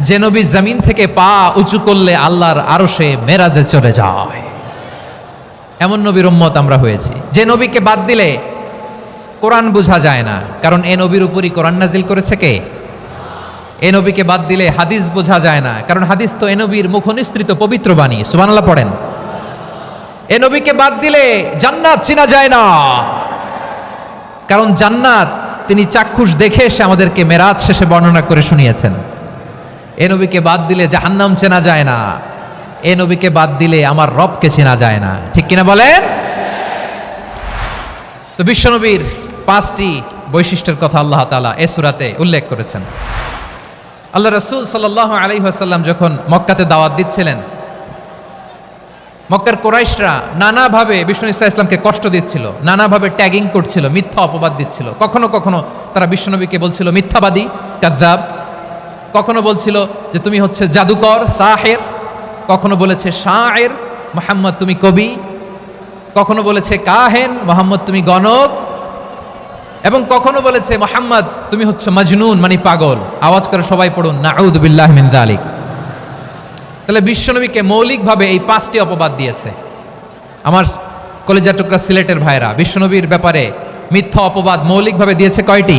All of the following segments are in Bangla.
যে নবী জমিন থেকে পা উঁচু করলে আল্লাহর আরও সে মেরাজে চলে যায়। এমন নবীর উম্মত আমরা হয়েছি। যে নবীকে বাদ দিলে কোরআন বোঝা যায় না। কারণ এ নবীর উপরই কোরআন নাজিল করেছে কে? এ নবীকে বাদ দিলে হাদিস বোঝা যায় না। কারণ হাদিস তো এ নবীর মুখনিস্তৃত পবিত্র বাণী। সুবহানাল্লাহ পড়েন। এ নবীকে বাদ দিলে জান্নাত চিনা যায় না। কারণ জান্নাত তিনি চাক্ষুষ দেখে এসে আমাদেরকে মেরাজ শেষে বর্ণনা করে শুনিয়েছেন। এ নবীকে বাদ দিলে জাহান্নাম চেনা যায় না। এ নবীকে বাদ দিলে আমার রবকে চেনা যায় না। ঠিক কিনা বলেন? তো বিশ্বনবীর পাঁচটি বৈশিষ্ট্যের কথা আল্লাহ তালা এ সুরাতে উল্লেখ করেছেন। আল্লাহ রসুল সাল্লাহ আসাল্লাম যখন মক্কাতে দাওয়াত দিচ্ছিলেন, মক্কার কোরাইশরা নানাভাবে বিষ্ণু ইসা ইসলামকে কষ্ট দিচ্ছিল, নানাভাবে ট্যাগিং করছিল, মিথ্যা অপবাদ দিচ্ছিল। কখনো কখনো তারা বিশ্বনবীকে বলছিল, মিথ্যাবাদী কাদ্দাব কখনো বলছিল যে তুমি হচ্ছে জাদুকর, সাহের? কখনো বলেছে শাহের মোহাম্মদ তুমি কবি? কখনো বলেছে কাহেন, মোহাম্মদ তুমি গণক? এবং কখনো বলেছে মোহাম্মদ তুমি হচ্ছে মজনুন মানে পাগল। আওয়াজ করে সবাই পড়ুন নাউদ বিল্লাহ মিন জালিক তাহলে বিশ্বনবীকে মৌলিকভাবে এই পাঁচটি অপবাদ দিয়েছে। আমার কলেজা টুকরা সিলেটের ভাইরা বিশ্বনবীর ব্যাপারে মিথ্যা অপবাদ মৌলিকভাবে দিয়েছে কয়টি?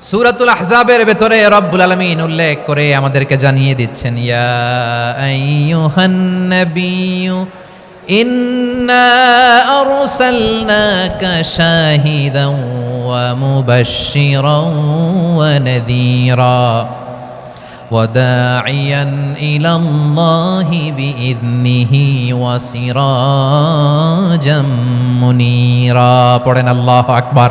সুরাতুল আহজাবের ভেতরে রব্বুল আলমিন উল্লেখ করে আমাদেরকে জানিয়ে দিচ্ছেন ইয়া আইয়ুহান নাবিয়্যু إنا أرسلناك شاهدا ومبشرا ونذيرا وداعيا إلى الله بإذنه وسراجا منيرا পড়েন আল্লাহ আকবার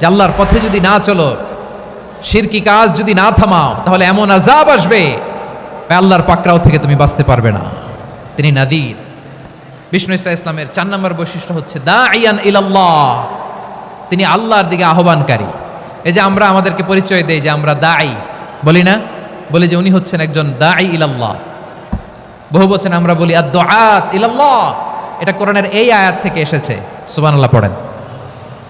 যে আল্লাহর পথে যদি না চলো শিরকি কাজ যদি না থামাও, তাহলে এমন আজাব আসবে আল্লাহর পাকরাও থেকে তুমি বাঁচতে পারবে না। তিনি নাদির। বিষ্ণু ইসা ইসলামের চার নম্বর বৈশিষ্ট্য হচ্ছে দা ইয়ান ইলাল্লাহ। তিনি আল্লাহর দিকে আহ্বানকারী। এই যে আমরা আমাদেরকে পরিচয় দেই যে আমরা দায়ী বলি না? বলি যে উনি হচ্ছেন একজন দায়ী ইলাল্লাহ। বহু বচন আমরা বলি আর দোয়াত ইলাল্লাহ। এটা কোরআনের এই আয়াত থেকে এসেছে। সুবহানাল্লাহ পড়েন।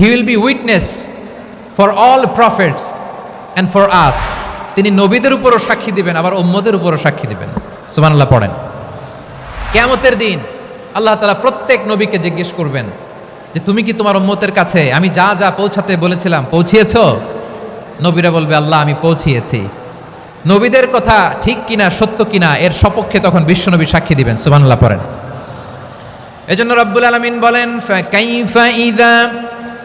He will be witness for all prophets and for us তিনি নবীদের উপরও সাক্ষী দিবেন, আবার উম্মদের উপরও সাক্ষী দিবেন। সুবহানাল্লাহ পড়েন। কেয়ামতের দিন আল্লাহ তালা প্রত্যেক নবীকে জিজ্ঞেস করবেন যে, তুমি কি তোমার উম্মতের কাছে, আমি যা যা পৌঁছাতে বলেছিলাম, পৌঁছিয়েছ? নবীরা বলবে, আল্লাহ, আমি পৌঁছিয়েছি। নবীদের কথা ঠিক কিনা, সত্য কিনা, এর সপক্ষে তখন বিশ্বনবী সাক্ষী দিবেন। সুবহানাল্লাহ পড়েন। এজন্য রব্বুল আলামিন বলেন ইযা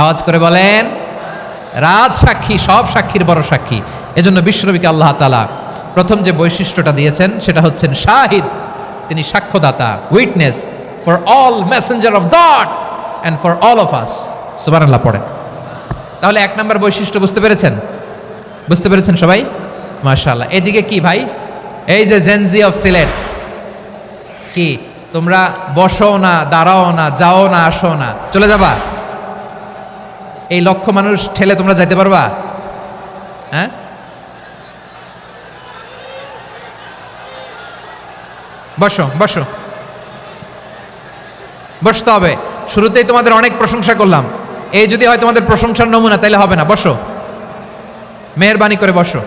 আওয়াজ করে বলেন, রাজ সাক্ষী, সব সাক্ষীর বড় সাক্ষী। এজন্য বিশ্বনবীকে আল্লাহ তালা প্রথম যে বৈশিষ্ট্যটা দিয়েছেন, সেটা হচ্ছেন শাহিদ। তিনি সাক্ষ্যদাতা witness for all messenger of God and for all of us সুবানাল্লাহ পড়েন। তাহলে এক নম্বর বৈশিষ্ট্য বুঝতে পেরেছেন? বুঝতে পেরেছেন সবাই? মাশাআল্লাহ। এদিকে কি ভাই? এই যে জেনজি অফ সিলেট কি? তোমরা বসো না, দাঁড়াও না, যাও না, আসো না। চলে যাবা? এই লক্ষ মানুষ ঠেলে তোমরা যাইতে পারবা? হ্যাঁ? বসো বসো। বসতে হবে। শুরুতেই তোমাদের অনেক প্রশংসা করলাম। এই যদি হয় তোমাদের প্রশংসার নমুনা তাহলে হবে না। বসো। মেহরবানি করে বসো।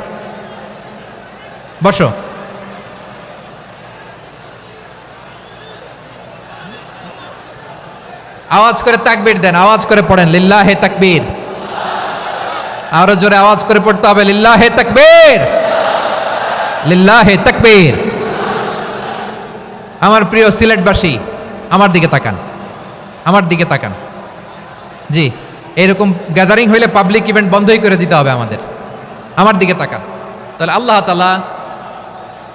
বসো। আওয়াজ করে তাকবীর দেন, আওয়াজ করে পড়েন লিল্লা হে তাকবীর। আরও জোরে আওয়াজ করে পড়তে হবে, লিল্লাহে তাকবীর। লিল্লাহে তাকবীর। আমার প্রিয় সিলেটবাসী, আমার দিকে তাকান, আমার দিকে তাকান। জি, এরকম গ্যাদারিং হইলে পাবলিক ইভেন্ট বন্ধই করে দিতে হবে আমাদের। আমার দিকে তাকান। তাহলে আল্লাহ তালা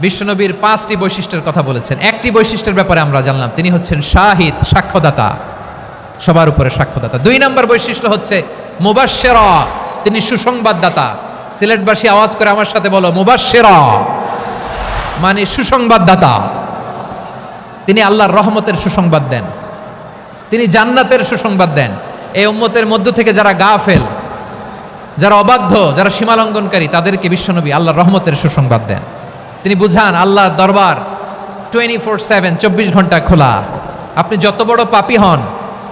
বিশ্বনবীর পাঁচটি বৈশিষ্ট্যের কথা বলেছেন। একটি বৈশিষ্ট্যের ব্যাপারে আমরা জানলাম, তিনি হচ্ছেন শাহিদ, সাক্ষ্যদাতা। সবার উপরে সাক্ষ্যদাতা। দুই নম্বর বৈশিষ্ট্য হচ্ছে মুবাশ্শেরা, তিনি সুসংবাদদাতা। সিলেটবাসী আওয়াজ করে আমার সাথে বলো, মুবাশ্শেরা মানে সুসংবাদদাতা। তিনি আল্লাহর রহমতের সুসংবাদ দেন। তিনি জান্নাতের সুসংবাদ দেন। এই উম্মতের মধ্য থেকে যারা গা ফেল যারা অবাধ্য, যারা সীমালঙ্ঘনকারী, তাদেরকে বিশ্বনবী আল্লাহর রহমতের সুসংবাদ দেন। তিনি বুঝান, আল্লাহর দরবার টোয়েন্টি ফোর সেভেন চব্বিশ ঘণ্টা খোলা। আপনি যত বড় পাপী হন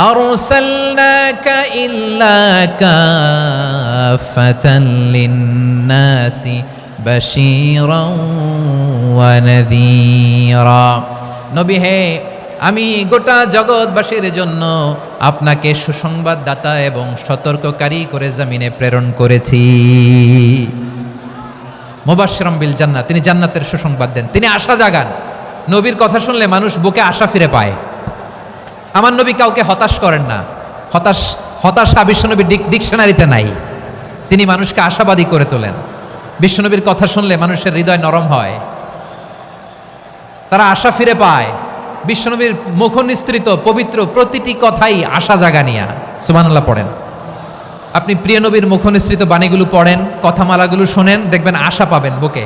أرسلناك إلا كافة للناس بشيرا ونذيرا নবী হে আমি গোটা জগৎবাসীর জন্য আপনাকে সুসংবাদদাতা এবং সতর্ককারী করে জমিনে প্রেরণ করেছি মোবাশ্রম বিল জান্নাত তিনি জান্নাতের সুসংবাদ দেন তিনি আশা জাগান নবীর কথা শুনলে মানুষ বুকে আশা ফিরে পায় আমার নবী কাউকে হতাশ করেন না। হতাশ, হতাশা বিশ্বনবীর ডিকশনারিতে নাই। তিনি মানুষকে আশাবাদী করে তোলেন। বিশ্বনবীর কথা শুনলে মানুষের হৃদয় নরম হয়। তারা আশা ফিরে পায়। বিশ্বনবীর মুখ নিস্তৃত পবিত্র প্রতিটি কথাই আশা জাগানিয়া। সুবহানাল্লাহ পড়েন। আপনি প্রিয় নবীর মুখ নিঃসৃত বাণীগুলো পড়েন, কথামালাগুলো শোনেন, দেখবেন আশা পাবেন বুকে।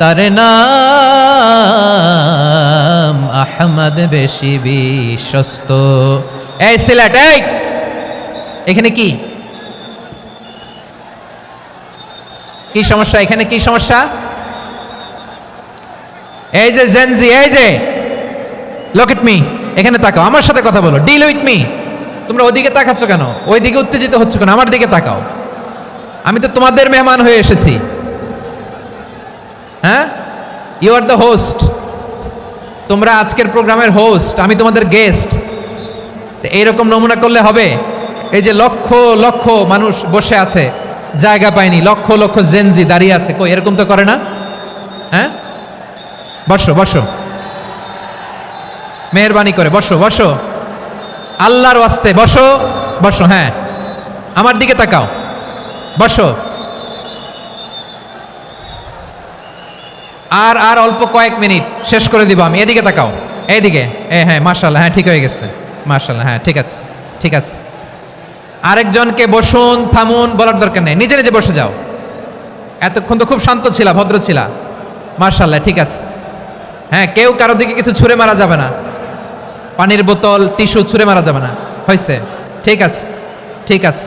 তার নাম আহমদ বেশি বিশ্বস্ত। এখানে কি? কি সমস্যা? এখানে কি সমস্যা? এই যে জেনজি এই যে! লক মি এখানে তাকাও, আমার সাথে কথা বলো ডিল উইথ মি তোমরা ওদিকে তাকাচ্ছ কেন? ওই দিকে উত্তেজিত হচ্ছ কেন? আমার দিকে তাকাও। আমি তো তোমাদের মেহমান হয়ে এসেছি। হ্যাঁ? ইউ আর দ্য হোস্ট তোমরা আজকের প্রোগ্রামের হোস্ট আমি তোমাদের গেস্ট এইরকম নমুনা করলে হবে। এই যে লক্ষ লক্ষ মানুষ বসে আছে, জায়গা পায়নি, লক্ষ লক্ষ জেনজি দাঁড়িয়ে আছে। কই, এরকম তো করে না? হ্যাঁ? বসো বসো। মেহরবানি করে, বসো বসো। আল্লাহর ওয়াস্তে, বসো বসো হ্যাঁ। আমার দিকে তাকাও। বসো। আর আর অল্প কয়েক মিনিট শেষ করে দিব আমি। এদিকে তাকাও। এইদিকে এ হ্যাঁ মার্শাল্লাহ হ্যাঁ ঠিক হয়ে গেছে। মার্শাল্লাহ হ্যাঁ ঠিক আছে ঠিক আছে। আরেকজনকে বসুন, থামুন, বলার দরকার নেই। নিজে নিজে বসে যাও। এতক্ষণ তো খুব শান্ত ছিলা, ভদ্র ছিলা। মার্শাল্লাহ ঠিক আছে। হ্যাঁ কেউ কারোর দিকে কিছু ছুঁড়ে মারা যাবে না। পানির বোতল, টিস্যু ছুঁড়ে মারা যাবে না। হয়েছে ঠিক আছে ঠিক আছে।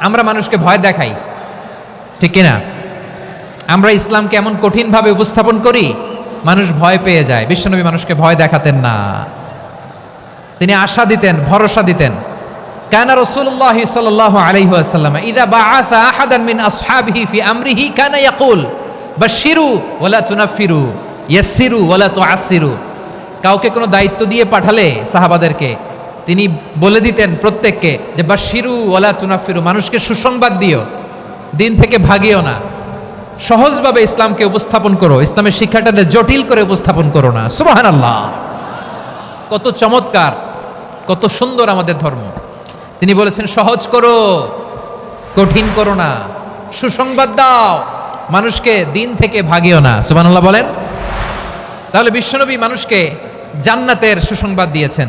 আমরা মানুষকে ভয় দেখাই। ঠিক কিনা? আমরা ইসলামকে এমন কঠিনভাবে উপস্থাপন করি, মানুষ ভয় পেয়ে যায়। বিশ্বনবী মানুষকে ভয় দেখাতেন না। তিনি আশা দিতেন, ভরসা দিতেন। কানা রসুল্লাহ সাল্লাহ আলাইহাল্লাম ইদা বা আসা আহাদান মিন আসহাবিহি ফি আমরিহি কানা ইয়াকুল বাশিরু ওয়ালা তুনাফিরু ইয়াসসিরু ওয়ালা তুআসসিরু। কাউকে কোনো দায়িত্ব দিয়ে পাঠালে সাহাবাদেরকে তিনি বলে দিতেন প্রত্যেককে যে বাশিরু ওয়ালা তুনাফিরু, মানুষকে সুসংবাদ দিও, দিন থেকে ভাগিও না। সহজভাবে ইসলামকে উপস্থাপন করো, ইসলামের শিক্ষাটাকে জটিল করে উপস্থাপন করো না। সুবাহান আল্লাহ কত চমৎকার, কত সুন্দর আমাদের ধর্ম। তিনি বলেছেন, সহজ করো, কঠিন করো না। সুসংবাদ দাও, মানুষকে দিন থেকে ভাগিও না। সুবহানাল্লাহ বলেন। তাহলে বিশ্বনবী মানুষকে জান্নাতের সুসংবাদ দিয়েছেন।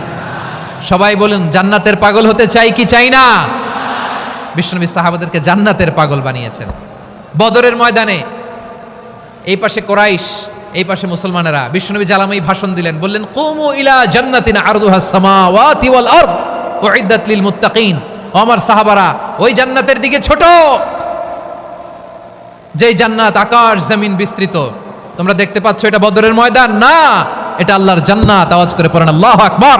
সবাই বলুন, জান্নাতের পাগল হতে চাই কি চাই না? বিশ্বনবী সাহাবাদেরকে জান্নাতের পাগল বানিয়েছেন। বদরের ময়দানে, এই পাশে কোরাইশ, এই পাশে মুসলমানেরা বিশ্বনবী জালামাই ভাষণ দিলেন, বললেন, কুমু ইলা জান্নাতিন আরদুহাস সামাওয়াতি ওয়াল আরদ উইদ্দাত লিল মুত্তাকিন। আমার সাহাবারা, ওই জান্নাতের দিকে ছোট। যেই জান্নাত আকাশ, জমিন বিস্তৃত, তোমরা দেখতে পাচ্ছ এটা বদরের ময়দান না, এটা আল্লাহর জান্নাত, আওয়াজ করে পড়েন, আল্লাহ আকবার।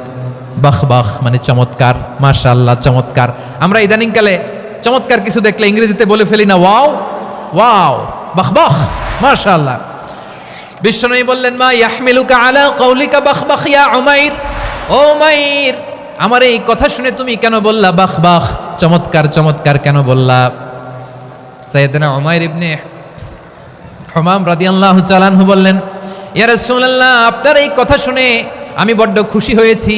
বাহ বাহ মানে চমৎকার, মাশাআল্লাহ, চমৎকার। আমরা ইদানিংকালে চমৎকার কিছু দেখলে ইংরেজিতে বলে ফেলি না, ওয়াও ওয়াও, বাহ বাহ, মাশাআল্লাহ। বিশ্বনবী বললেন, মা ইয়াহমিলুকা আলা কৌলিকা বাহ বাহ, ইয়া উমাইর? ও উমাইর, আমার এই কথা শুনে তুমি কেন বললা, বাহ বাহ, চমৎকার চমৎকার কেন বললা? সাইয়েদনা উমাইর ইবনে হমাম রাদিয়াল্লাহু চালানহু বললেন, ইয়া রাসূলুল্লাহ, আপনার এই কথা শুনে আমি বড্ড খুশি হয়েছি।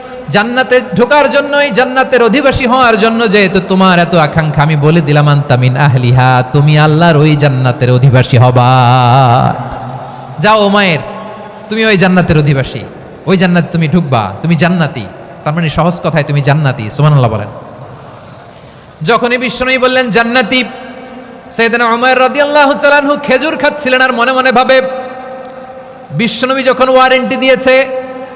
জান্নাতে ঢোকার জন্যই জান্নাতের অধিবাসী হওয়ার জন্য যেহেতু তোমার এত আকাঙ্ক্ষা, আমি বলে দিলাম, আন্তামিন আহলিহা, তুমি আল্লাহর ওই জান্নাতের অধিবাসী হবা। যাও মায়ের, তুমি ওই জান্নাতের অধিবাসী। ওই জান্নাত তুমি ঢুকবা, তুমি জান্নাতি। তার মানে সহজ কথায় তুমি জান্নাতি, সুবহানাল্লাহ বলেন। যখনই বিষ্ণুই বললেন, জান্নাতি সেদিন উমর রাদিয়াল্লাহু তাআলাহু খেজুর খাচ্ছিলেন আর মনে মনে ভাবে বিশ্বনবী যখন ওয়ারেন্টি দিয়েছে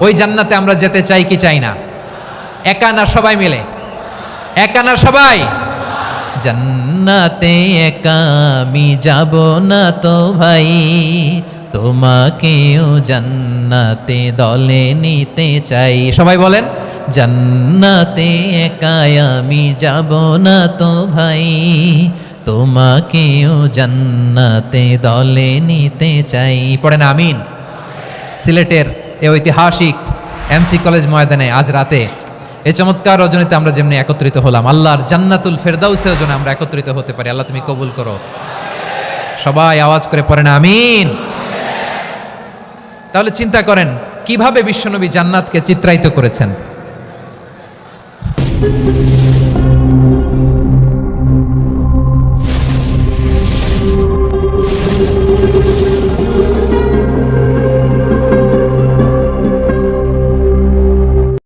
ওই জান্নাতে আমরা যেতে চাই কি চাই না? একা না সবাই মিলে? একা না সবাই? জান্নাতে একা আমি যাব না তো ভাই। তোমাকেও জান্নাতে দলে নিতে চাই। সবাই বলেন, জান্নাতে একাই আমি যাব না তো ভাই। তোমাকেও জান্নাতে দলে নিতে চাই। পড়েন আমিন। সিলেটের এ ঐতিহাসিক এমসি কলেজ ময়দানে আজ রাতে। এই চমৎকার রজনীতে আমরা যেমনি একত্রিত হলাম, আল্লাহর জান্নাতুল ফেরদাউসের জন্য আমরা একত্রিত হতে পারি। আল্লাহ, তুমি কবুল করো। সবাই আওয়াজ করে পড়েন, আমিন। তাহলে চিন্তা করেন, কীভাবে বিশ্বনবী জান্নাতকে চিত্রায়িত করেছেন?